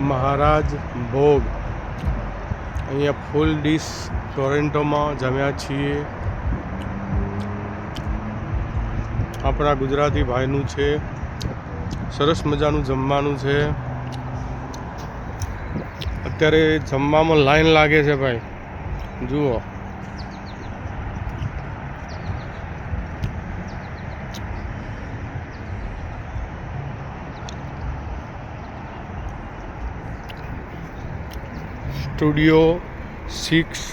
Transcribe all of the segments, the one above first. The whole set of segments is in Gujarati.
મહારાજ ભોગ. અહીંયા ફૂલ ડીશ ટોરેન્ટોમાં જમ્યા છીએ. આપણા ગુજરાતી ભાઈનું છે. સરસ મજાનું જમવાનું છે. અત્યારે જમવામાં લાઈન લાગે છે ભાઈ. જુઓ. સ્ટુડિયો સિક્સ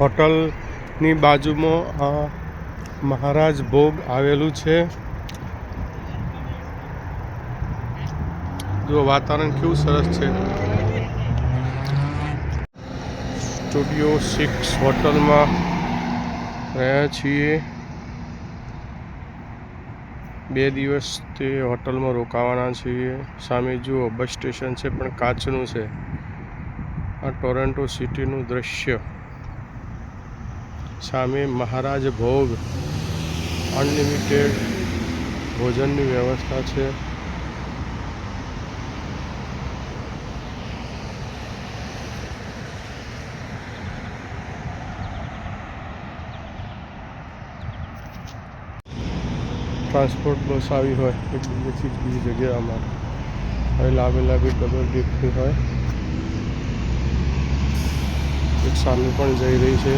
હોટલની બાજુમાં આ મહારાજ ભોગ આવેલું છે. જો વાતાવરણ કેવું સરસ છે. સ્ટુડિયો સિક્સ હોટલમાં રહ્યા છીએ. બે દિવસ તે હોટલમાં રોકાવાના છીએ. સામે જુઓ, બસ સ્ટેશન છે, પણ કાચનું છે. આ ટોરન્ટો સિટીનું દ્રશ્ય. સામે મહારાજ ભોગ. અનલિમિટેડ ભોજનની વ્યવસ્થા છે. ટ્રાન્સપોર્ટ બસ આવી હોય એક બીજેથી બીજી જગ્યાએ અમારે. હવે લાંબી લાંબી ડબલ ડેકની હોય. સામે પણ જઈ રહી છે.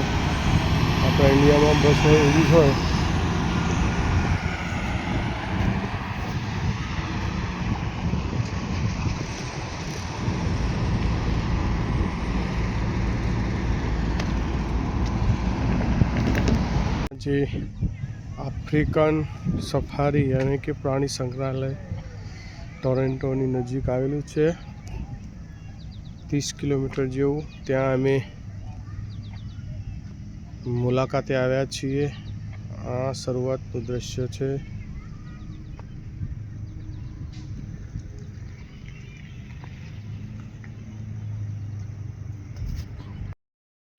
આપણા ઇન્ડિયામાં બસ હોય એવી હોય. જે આફ્રિકન સફારી યાની કે પ્રાણી સંગ્રહાલય ટોરેન્ટોની નજીક આવેલું છે. ત્રીસ કિલોમીટર જેવું. ત્યાં અમે મુલાકાતે આવ્યા છીએ. આ શરૂઆતનું દ્રશ્ય છે.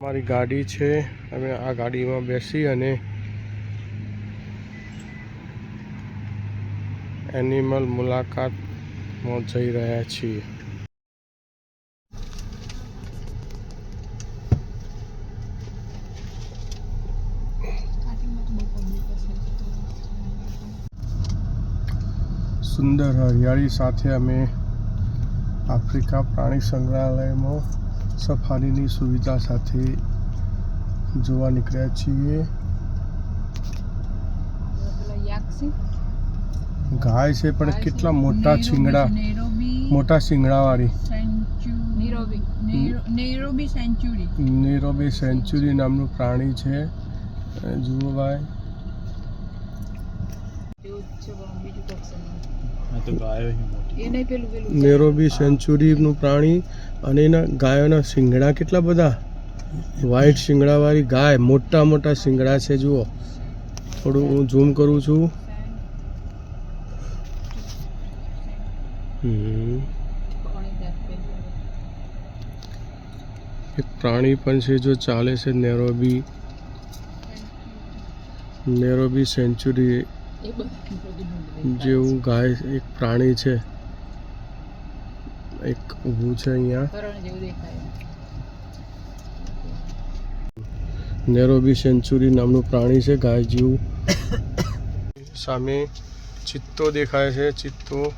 મારી ગાડી છે. અમે આ ગાડીમાં બેસી અને એનિમલ મુલાકાતમાં જઈ રહ્યા છીએ. સુંદર હરિયાળી સાથે અમે આફ્રિકા પ્રાણી સંગ્રહાલયમાં સફારીની સુવિધા સાથે જોવા નીકળ્યા છીએ. ગાય છે પણ કેટલા મોટા શિંગડા મોટા શિંગડાવાળી. નેરોબી. સેન્ચુરી. નામનું પ્રાણી છે. જુઓ ભાઈ. નેરોબી સેન્ચુરીનું પ્રાણી અને એના ગાયોના શિંગડા કેટલા બધા? વ્હાઈટ શિંગડાવાળી ગાય મોટા મોટા શિંગડા છે જુઓ. થોડું હું ઝૂમ કરું છું. એક પ્રાણી પણ છે જો ચાલે છે નેરોબી નેરોબી સેન્ચુરી જેવું ગાય એક પ્રાણી છે. એક ઊભું છે અહીંયા. નેરોબી સેન્ચુરી નામનું પ્રાણી છે, ગાય જેવું. સામે ચિત્તો દેખાય છે, ચિત્તો.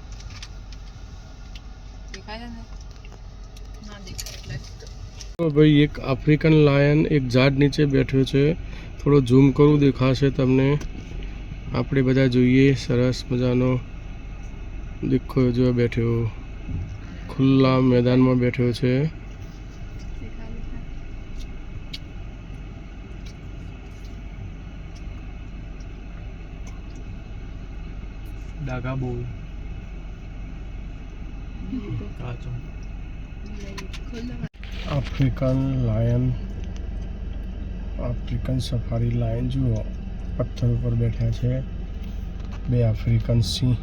ભાઈ એક આફ્રિકન લાયન એક ઝાડ નીચે બેઠો છે. થોડો ઝૂમ કરું, દેખાશે તમને. આપણે બધા જોઈએ સરસ મજાનો. દીખો જોવા બેઠ્યો. ખુલ્લા મેદાનમાં બેઠ્યો છે. ડાઘા બહુ African lion African safari lion જુઓ. પથ્થર ઉપર બેઠા છે. બે આફ્રિકન સિંહ.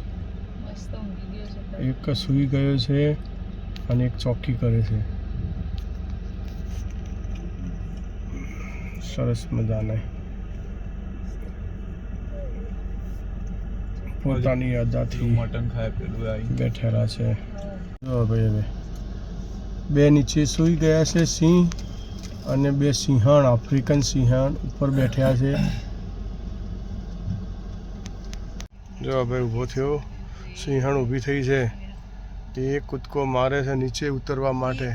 એક સૂઈ ગયો છે અને એક ચોકી કરે છે. સરસ મજાને. પોતાની અદાથી મટન ખાય પેલું આવી બેઠેલા છે. જો ભાઈ હવે. બે નીચે સૂઈ ગયા છે સિંહ અને બે સિંહણ આફ્રિકન સિંહણ ઉપર બેઠ્યા છે. જો ભાઈ ઊભો થયો. સિંહણ ઊભી થઈ છે. એ કૂદકો મારે છે નીચે ઉતરવા માટે.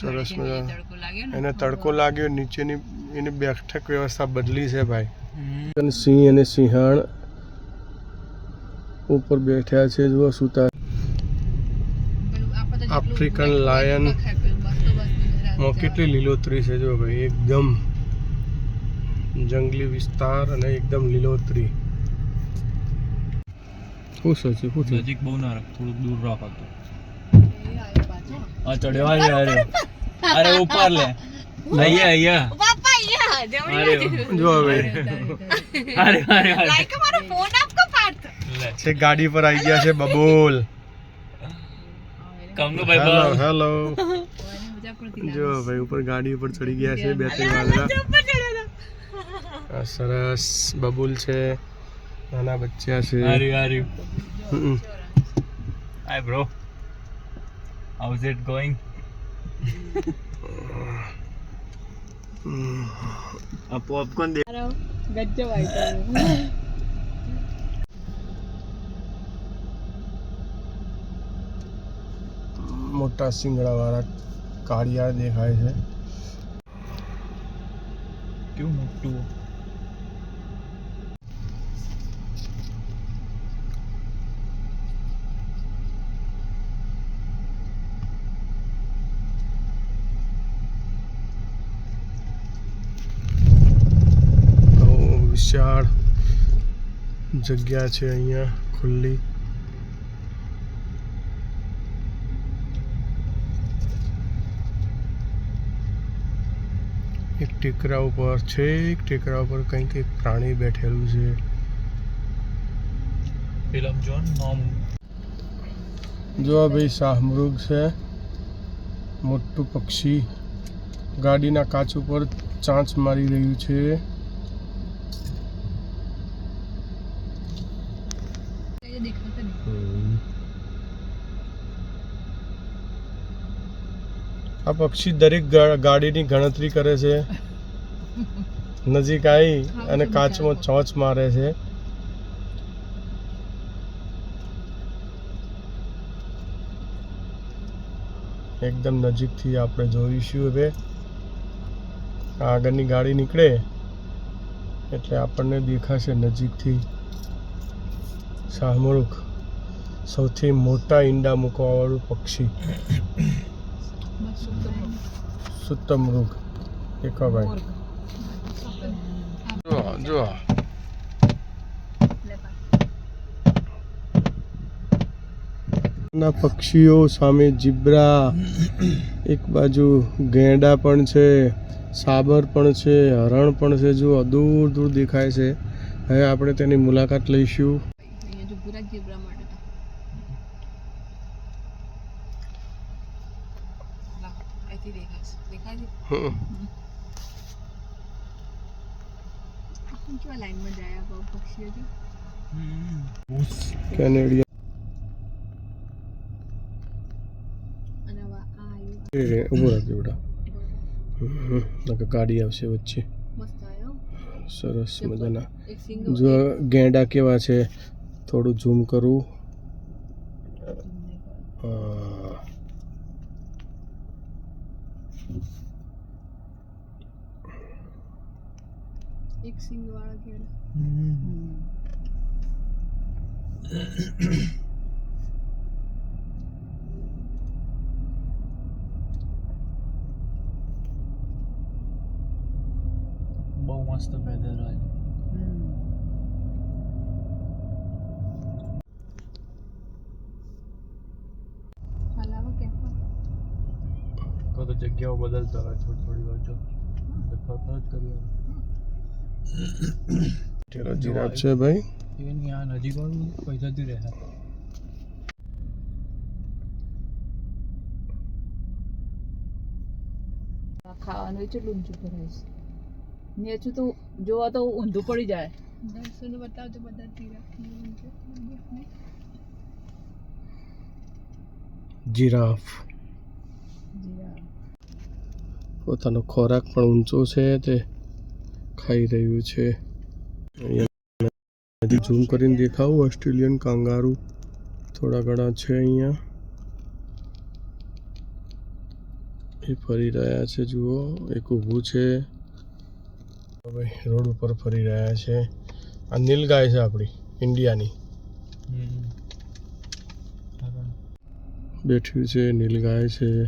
સરસ મજા. એને તડકો લાગ્યો નીચેની એની બેઠક વ્યવસ્થા બદલી છે ભાઈ. સિંહ અને સિંહણ ઉપર બેઠ્યા છે જુઓ સુતા. આફ્રિકન લાયન માં કેટલી? લીલોતરી છે જો ભાઈ એકદમ જંગલી વિસ્તાર અને એકદમ લીલોતરી. શું છે શું નજીક બહુ ના રાખ થોડુંક દૂર રાખ તો. એ આયો પાછો આ ચડવા દે અરે. અરે ઉપર લે. અહીંયા અહીંયા. છે ગાડી પર આવી ગયા છે બબોલ. હેલો હેલો બસ હેલો ઓને મજા પડતી જો ભાઈ ઉપર ગાડી ઉપર ચડી ગયા છે બે ત્રણ આ સરસ બબુલ છે નાના બચ્ચા છે. Aryu Aryu hi bro how is it going hmm. આ પોપકોર્ન દે ગજ્જો વાઈટો મોટા સિંગડા વાળા કાળિયાર દેખાય છે. કેવું મોટું? વિશાળ જગ્યા છે અહીંયા ખુલ્લી. ટેકરા ઉપર છે એક ટેકરા ઉપર કંઈક એક પ્રાણી બેઠેલું છે. ફિલ્મ જોન નોમ. જો આ ભાઈ શાહમૃગ છે મોટું પક્ષી. ગાડીના કાચ ઉપર ચાંચ મારી રહ્યું છે. આ પક્ષી દરેક ગાડીની ગણતરી કરે છે. નજીક આવી અને કાચમાં ચોંચ મારે છે. એકદમ નજીકથી આપણે જોઈશું હવે. આગળની ગાડી નીકળે એટલે આપણને દેખાશે નજીકથી. શાહમૃગ સૌથી મોટા ઈંડા મૂકવાવાળું પક્ષી. બસ સુતો સુતમૃગ દેખો ભાઈ. જો ના પક્ષીઓ સામે જીબ્રા. એક બાજુ ગેંડા પણ છે સાબર પણ છે હરણ પણ છે. જો દૂર દૂર દેખાય છે. હવે આપણે તેની મુલાકાત લઈશું. દેખાય છે હમ. આમ કેવા લાઈનમાં જાય આ પક્ષીઓ છે કેનેડિયન રાખજો બેટા. નકર ગાડી આવશે વચ્ચે. સરસ મજાના. જો ગેંડા કેવા છે થોડું ઝૂમ કરું હા. એક સિંગ વાળા કેળા બહુ મસ્ત વેધર હોય તો તો જગ્યાઓ બદલતા હોય થોડી થોડી વાર જો ફરફર જ કર્યું ચલો જીરાફ છે ભાઈ ઇવન આ નજીક વાળું પૈસાથી રહે ખાવાનું એટલું ઊંચું ભરાય છે નેચું તો જોવા તો ઊંધું પડી જાય. દર્શન બતાવજો બધા જીરાફ. પોતાનો ખોરાક પણ ઊંચો છે તે ખાઈ રહ્યું છે. અહીંયા ઝૂમ કરીને દેખાવું ઓસ્ટ્રેલિયન કાંગારૂ. થોડા ઘણા છે અહીંયા. એ ફરી રહ્યા છે, જુઓ. એક ઊભું છે. હવે રોડ ઉપર ફરી રહ્યા છે. આ નીલગાય છે આપણી, ઇન્ડિયાની. બેઠ્યું છે નીલગાય છે.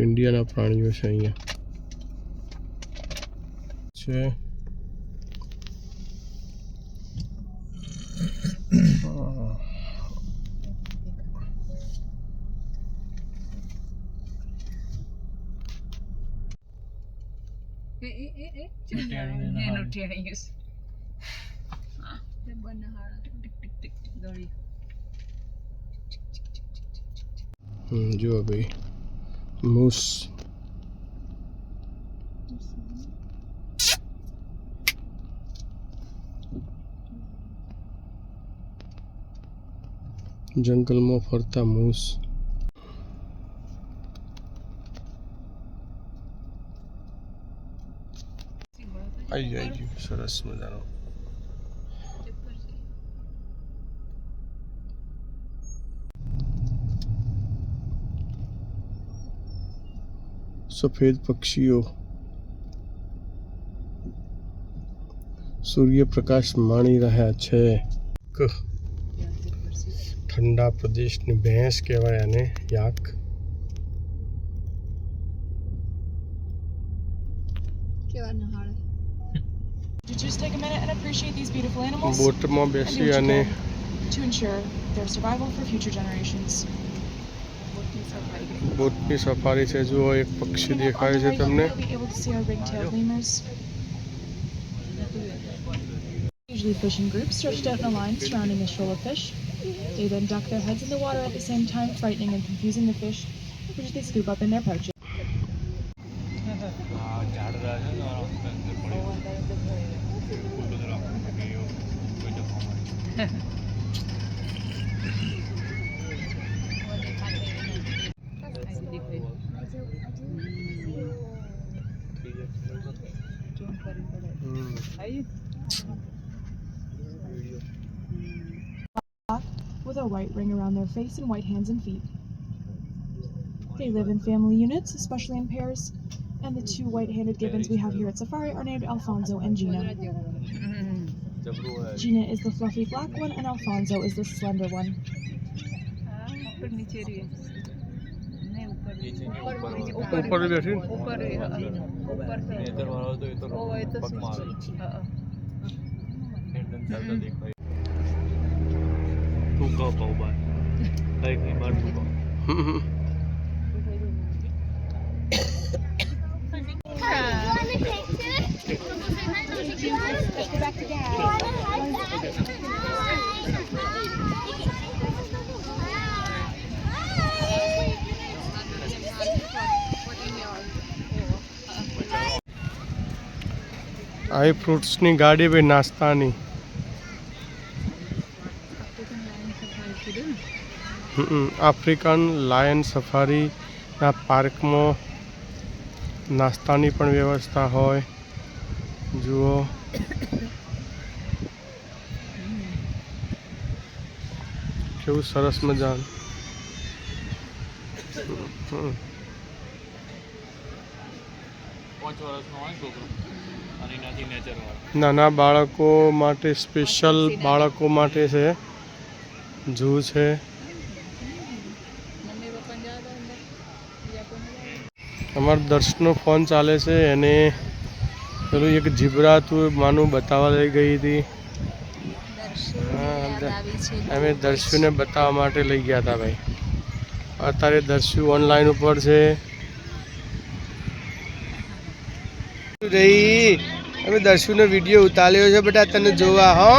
ઇન્ડિયાના પ્રાણીઓ છે અહીંયા. છે એ એ એ એ ટેણીને એનો ટેણી ભાઈ. મૂસ. જંગલમાં ફરતા મૂસ. આવી ગયું સરસ મજાનો સફેદ પક્ષીઓ સૂર્યપ્રકાશ માણી રહ્યા છે ઠંડા પ્રદેશની ભેંસ કહેવાય અને yak To just take a minute and appreciate these beautiful animals બોટમાં and do બેસી what you અને can to ensure their survival for future generations. Botany safari છે જુઓ એક પક્ષી Coming up on દેખાય the છે right, તમને you'll be able to see our ring-tailed lemurs. Usually fish in groups stretched out in a line surrounding a shoal of fish. They then duck their heads in the water at the same time, frightening and confusing the fish, which they scoop up in their pouches. With a white ring around their face and white hands and feet. They live in family units, especially in pairs, and the two white-handed gibbons we have here at Safari are named Alfonso and Gina. જબરું હોય Gina is the fluffy black one, and Alfonso is the slender one. ઉપર નીચે રહીએ નહીં ઉપર નીચે કે ઉપર વાળો? ઉપર બેઠી ને? ઉપર રહીએ, હા. ઉપર છે. નેચર વાળો તો એ તો ઓ, એ તો પગમાં આવે હા, હા. એકદમ ચાલતા દેખાય તું કહો કહું બાર કઈ કઈ બાર તું આ એ ફ્રૂટ્સની ગાડી ભાઈ નાસ્તાની. આફ્રિકન લાયન સફારીના પાર્કમાં નાસ્તાની પણ વ્યવસ્થા હોય જુઓ કેવું સરસ મજાનું વાળો નાના બાળકો માટે સ્પેશિયલ બાળકો માટે છે. જૂ છે? અમારા દર્શનો ફોન ચાલે છે એને પેલું એક જીબ્રા હતું માનું બતાવવા લઈ ગઈ હતી. અમે દર્શુને બતાવવા માટે લઈ ગયા હતા ભાઈ. અત્યારે દર્શુ ઓનલાઈન ઉપર છે. રહી અમે દર્શુનો વીડિયો ઉતાર્યો છે બેટા તને જોવા હો.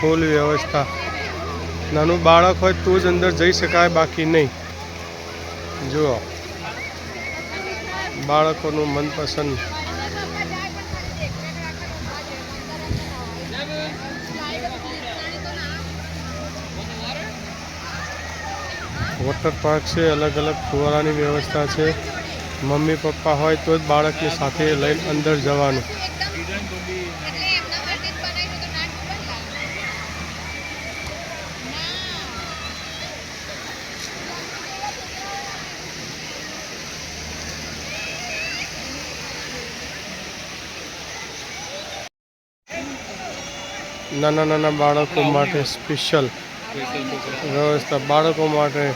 ફૂલ વ્યવસ્થા. નાનું બાળક હોય તો જ અંદર જઈ શકાય બાકી નહીં. જુઓ. બાળકોનું મનપસંદ વોટર પાર્ક છે અલગ અલગ ફુવારાની વ્યવસ્થા છે. મમ્મી, પપ્પા હોય તો જ બાળકની સાથે લઈને અંદર જવાનું. નાના નાના બાળકો માટે સ્પેશિયલ વ્યવસ્થા, બાળકો માટે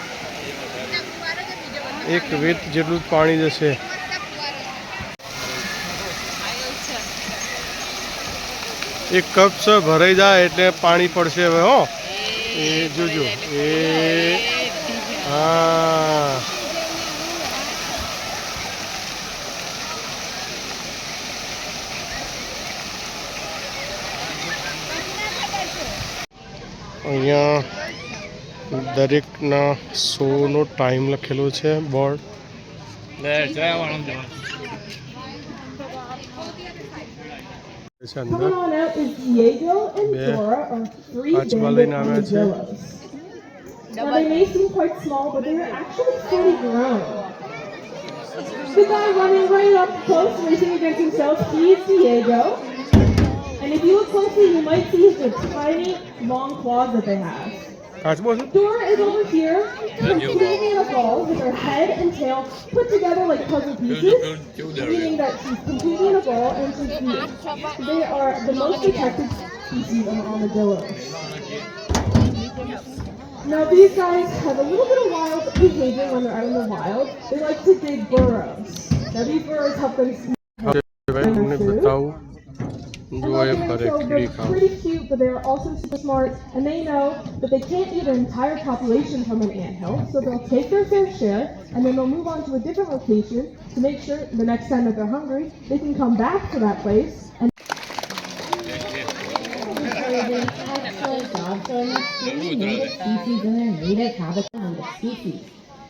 એક વેત જેટલું જ પાણી જશે. એક કપ છે ભરાઈ જાય એટલે પાણી પડશે હવે, હો. એ જોજો. એ હા. અહીંયા દરેકના શોનો ટાઈમ લખેલો છે બોર્ડ અંદર Coming on Diego and Dora are three કાચમાં લઈને આવ્યા છે. Now they may seem quite small, but they are actually fully grown. The guy running right up close, racing against himself, he's Diego. And if you look closely, you might see the tiny, long claws that they have. Dora is over here. Her a animals with her head and tail put together like puzzle pieces, meaning that she's completely in a ball and she's huge. They are the most protected species of armadillos. Now these guys have a little bit of wild behavior when they're out in the wild. They like to dig burrows. Now these burrows help them smell their food. Roy and Buddy so they're pretty cute, but they're also super smart, and they know that they can't eat an entire population from an anthill, so they'll take their fair share, and then they'll move on to a different location to make sure the next time that they're hungry, they can come back to that place and.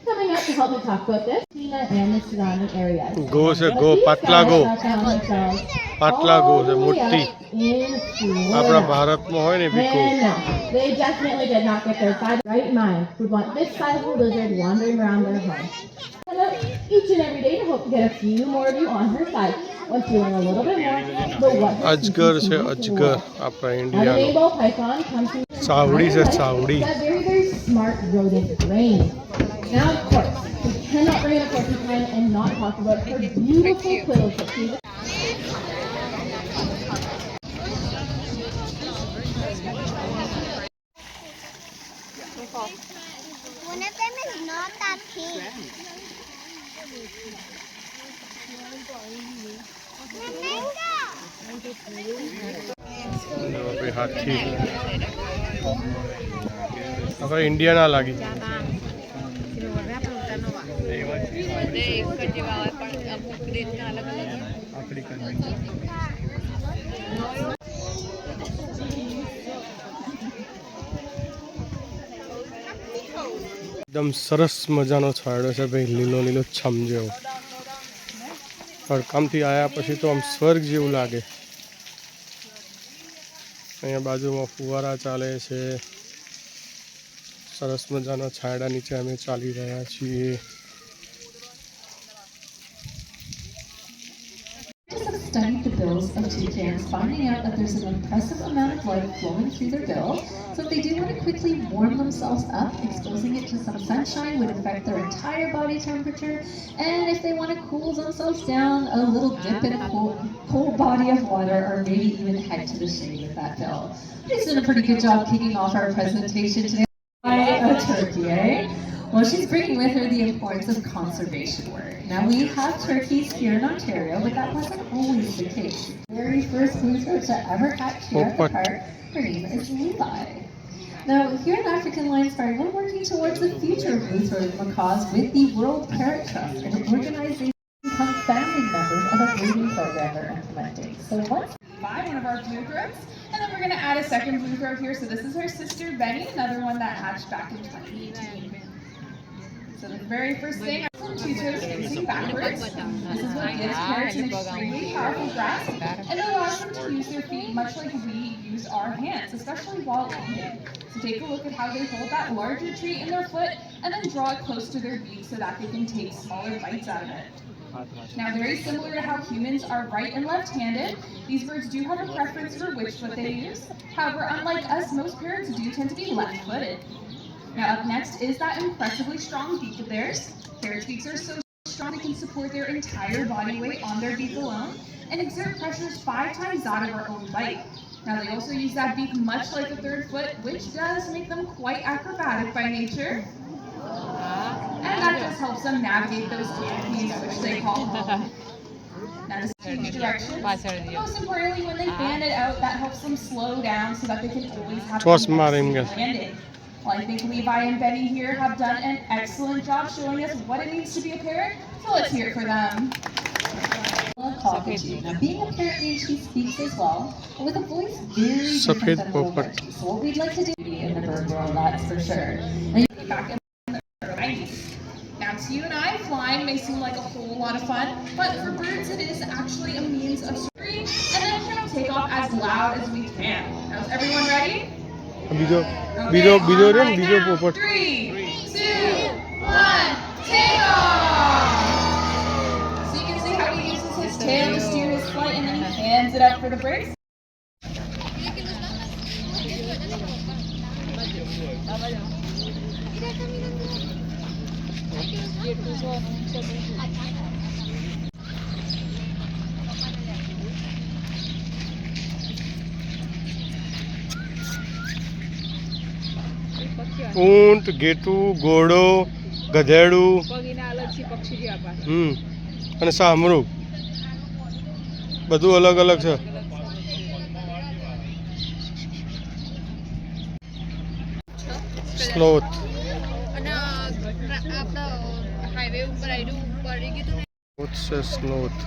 Coming up to help me talk about this, China and the surrounding areas. Go છે go, patla go. પાટલા ગો છે મોટી આપણા ભારતમાં હોય ને બીકો they definitely did not get their five right mind would want this sizable lizard wandering around their home. Each and every day to hope to get a few more of you on her side. અજગર છે અજગર આપણા ઇન્ડિયાનો ચાવડી છે Chawdi Now, of course, we cannot bring up porcupine and not talk about her beautiful quills that she One of them is not that pink. જો ભાઈ હાથી આપણે ઇન્ડિયાના લાગી બધે એક જ જેવા હોય પણ અમુક રીતના અલગ અલગ હોય એકદમ સરસ મજાનો છાંયડો છે ભાઈ, લીલો લીલો છમ જેવો. તડકામથી આવ્યા પછી તો આમ સ્વર્ગ જેવું લાગે. અહીંયા બાજુમાં ફુવારા ચાલે છે. સરસ મજાના છાંયડા નીચે અમે ચાલી રહ્યા છીએ. Finding out that there's an impressive amount of light flowing through their bill. So if they do want to quickly warm themselves up, exposing it to some sunshine would affect their entire body temperature. And if they want to cool themselves down, a little dip in a cold, body of water, or maybe even head to the shade with that bill. She's done a pretty good job kicking off our presentation today. Well, she's bringing with her the importance of conservation work. Now, we have turkeys here in Ontario, but that wasn't always the case. The very first throat to ever hatch here at the park, her name is Levi. Now, here at African Lions Park, we're working towards the future of blue throated macaws with the World Parrot Trust, an organization become family members of a breeding program they're implementing. So once by one of our blue. And then we're going to add a second blue here. So this is her sister Benny, another one that hatched back in 2018. So the very first thing, two toes facing backwards. This is what gives parrots an extremely powerful grasp and allows them to use their feet much like we use our hands, especially while eating. So take a look at how they hold that larger treat in their foot and then draw it close to their beak so that they can take smaller bites out of it. Now, very similar to how humans are right and left-handed, these birds do have a preference for which foot they use. However, unlike us, most parrots do tend to be left-footed. Now, up next is that impressively strong beak of theirs. Parrots' beaks are so strong they can support their entire body weight on their beak alone and exert pressures five times that of our own bite. Now, they also use that beak much like a third foot, which does make them quite acrobatic by nature. And that just helps them navigate those canopies, which they call home. Now, to change direction. Most importantly, when they fan it out, that helps them slow down so that they can always have Toss an marim excellent landing. Well, I think Levi and Betty here have done an excellent job showing us what it means to be a parent, so let's hear it for them. cockatoo. Now, being a parent means she speaks as well, but with a voice very Safed different than a little poppet. bird. So what we'd like to do in the bird world, that's for sure. Now, Back in the 90s. Now, to you and I, flying may seem like a whole lot of fun, but for birds, it is actually a means of scream, and then we're going to take off as loud as we can. Now, is everyone ready? બીજો Okay, બીજો બીજો on રે ને right બીજો now. પોપટ Three, two, one, take off! So you ઊંટ ઘેટું ઘોડો ગધેડું. હમ. અને સામરું. બધું અલગ અલગ છે. સ્લોથ સ્લોથ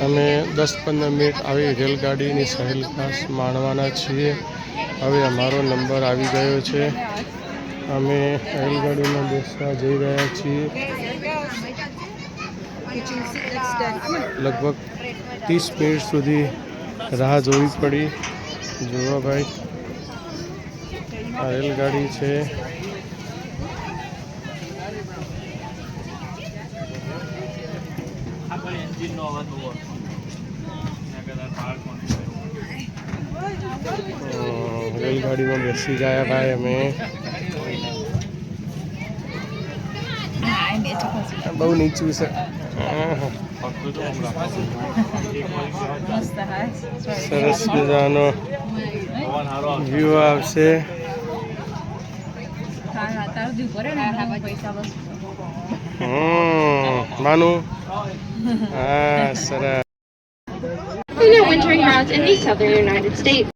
અમે દસ પંદર મિનિટ આવી રેલગાડીની સહેલ ખાસ માણવાના છીએ. હવે અમારો નંબર આવી ગયો છે. અમે રેલગાડીમાં બેસવા જઈ રહ્યા છીએ. લગભગ ત્રીસ મિનિટ સુધી રાહ જોવી પડી. જોવા ભાઈ, આ રેલગાડી છે. એન્જિનનો અવાજ બહુ હતો. એના કરતાં કાર કોણ છે? અમ રેલગાડીમાં બેસી ગયા ભાઈ અમે બહુ નીચું છે આહા. પગ તો બહુ રાખો. એક વાર સરસ મજાનો પવન સારો આવે. વ્યૂ આવશે હમ માનું હા સરસ You know, wintering routes in the southern United States.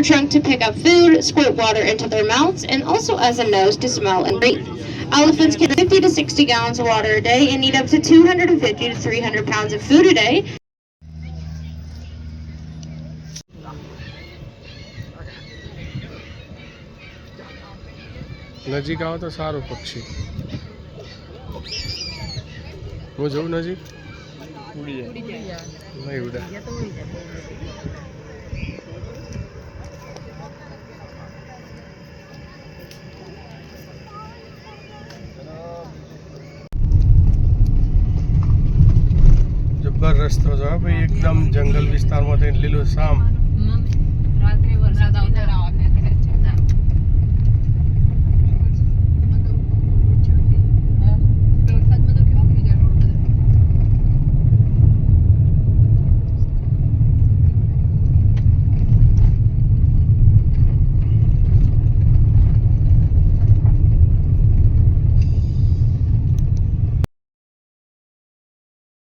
their trunk to pick up food, squirt water into their mouths, and also as a nose to smell and breathe. Elephants can 50 to 60 gallons of water a day and eat up to 250 to 300 pounds of food a day. નજીક આવો તો સારું પક્ષી હું જઉં નજીક ઉડી જાય. નહીં ઉડા ભાઈ એકદમ જંગલ વિસ્તારમાંથી લીલું શામ.